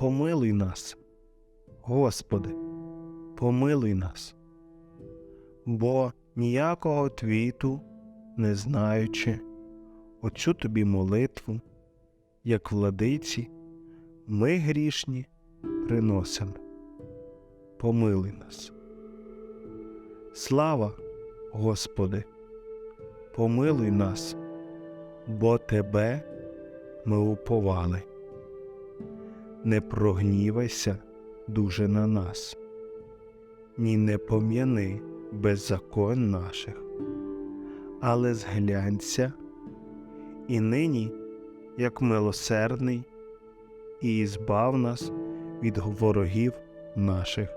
помилуй нас. Господи, помилуй нас. Бо ніякого твіту, не знаючи, оцю тобі молитву, як владиці, ми грішні приносимо. Помилуй нас. Слава, Господи, помилуй нас, бо Тебе ми уповали. Не прогнівайся дуже на нас, ні не пом'яни беззакон наших, але зглянься і нині, як милосердний, і збав нас від ворогів наших,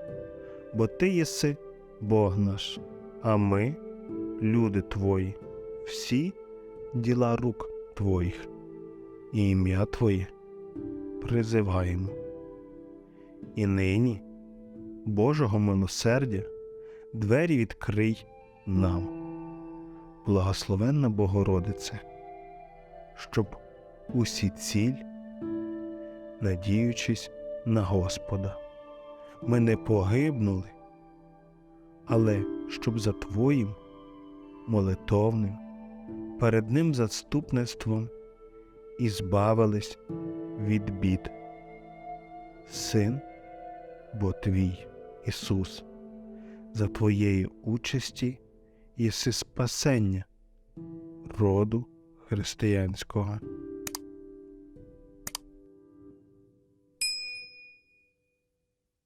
бо Ти єси Бог наш, а ми, люди Твої, всі діла рук Твоїх, і ім'я Твоє призиваємо. І нині, Божого милосердя, двері відкрий нам, благословенна Богородице, щоб усі ціль, надіючись на Господа, ми не погибнули, але щоб за Твоїм молитовним, перед Ним заступництвом і збавились від бід. Син, бо Твій Ісус, за Твоєї участі єси спасення роду християнського.